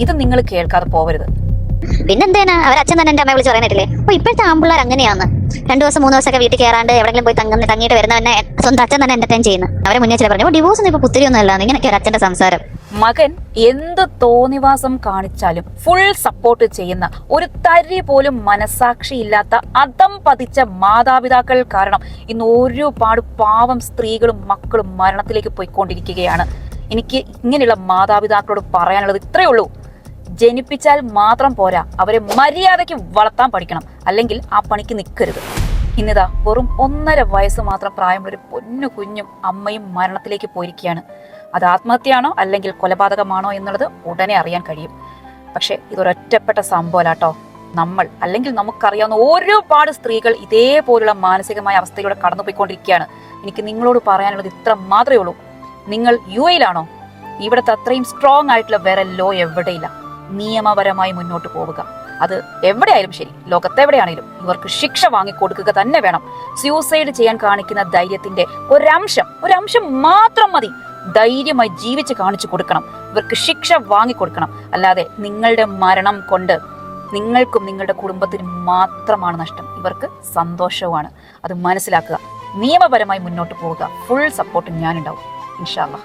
ഇത് നിങ്ങൾ കേൾക്കാതെ പോവരുത്. പിന്നെന്തേനാ അവർ അച്ഛൻ തന്നെ എന്റെ അമ്മയെ വിളിച്ച് പറയാനായിട്ടില്ലേ അപ്പൊ ഇപ്പോഴത്തെ ആമ്പിള്ളേർ അങ്ങനെയാണ്. രണ്ടു ദിവസം മൂന്ന് ദിവസമൊക്കെ വീട്ടിൽ കയറാണ്ട് എവിടെങ്കിലും പോയി തങ്ങുന്ന തങ്ങിയിട്ട് വരുന്നവന്നെ സ്വന്തം അച്ഛൻ തന്നെ എന്റർടൈൻ ചെയ്യുന്നു. അവരെ മുന്നേ ചില പറഞ്ഞു ഡിവോഴ്സ് ഒന്നും ഇപ്പൊ പുത്തിരിയൊന്നും അല്ല. ഇങ്ങനെയൊക്കെ അച്ഛന്റെ സംസാരം. മകൻ എന്ത് തോന്നിവാസം കാണിച്ചാലും ഫുൾ സപ്പോർട്ട് ചെയ്യുന്ന ഒരു തരി പോലും മനസാക്ഷി ഇല്ലാത്ത അതം പതിച്ച മാതാപിതാക്കൾ കാരണം ഇന്ന് ഒരുപാട് പാവം സ്ത്രീകളും മക്കളും മരണത്തിലേക്ക് പോയിക്കൊണ്ടിരിക്കുകയാണ്. എനിക്ക് ഇങ്ങനെയുള്ള മാതാപിതാക്കളോട് പറയാനുള്ളത് ഇത്രയേ ഉള്ളൂ. ജനിപ്പിച്ചാൽ മാത്രം പോരാ. അവരെ മര്യാദയ്ക്ക് വളർത്താൻ പഠിക്കണം. അല്ലെങ്കിൽ ആ പണിക്ക് നിൽക്കരുത്. ഇന്നിതാ വെറും ഒന്നര വയസ്സ് മാത്രം പ്രായമുള്ള ഒരു പൊന്നു കുഞ്ഞും അമ്മയും മരണത്തിലേക്ക് പോയിരിക്കുകയാണ്. അത് ആത്മഹത്യയാണോ അല്ലെങ്കിൽ കൊലപാതകമാണോ എന്നുള്ളത് ഉടനെ അറിയാൻ കഴിയും. പക്ഷേ ഇതൊരൊറ്റപ്പെട്ട സംഭവമല്ലാട്ടോ. നമ്മൾ അല്ലെങ്കിൽ നമുക്കറിയാവുന്ന ഒരുപാട് സ്ത്രീകൾ ഇതേപോലുള്ള മാനസികമായ അവസ്ഥയിലൂടെ കടന്നുപോയിക്കൊണ്ടിരിക്കുകയാണ്. എനിക്ക് നിങ്ങളോട് പറയാനുള്ളത് ഇത്ര മാത്രമേ ഉള്ളൂ. നിങ്ങൾ യു എയിലാണോ? ഇവിടുത്തെ അത്രയും സ്ട്രോങ് ആയിട്ടുള്ള വേറെ ലോ എവിടെയില്ല. നിയമപരമായി മുന്നോട്ട് പോവുക. അത് എവിടെയായാലും ശരി. ലോകത്തെവിടെയാണെങ്കിലും ഇവർക്ക് ശിക്ഷ വാങ്ങിക്കൊടുക്കുക തന്നെ വേണം. സ്യൂസൈഡ് ചെയ്യാൻ കാണിക്കുന്ന ധൈര്യത്തിന്റെ ഒരംശം ഒരംശം മാത്രം മതി. ധൈര്യമായി ജീവിച്ച് കാണിച്ചു കൊടുക്കണം. ഇവർക്ക് ശിക്ഷ വാങ്ങിക്കൊടുക്കണം. അല്ലാതെ നിങ്ങളുടെ മരണം കൊണ്ട് നിങ്ങൾക്കും നിങ്ങളുടെ കുടുംബത്തിനും മാത്രമാണ് നഷ്ടം. ഇവർക്ക് സന്തോഷവുമാണ്. അത് മനസ്സിലാക്കുക. നിയമപരമായി മുന്നോട്ട് പോവുക. ഫുൾ സപ്പോർട്ട് ഞാനുണ്ടാവും. ഇൻഷാല്ലാ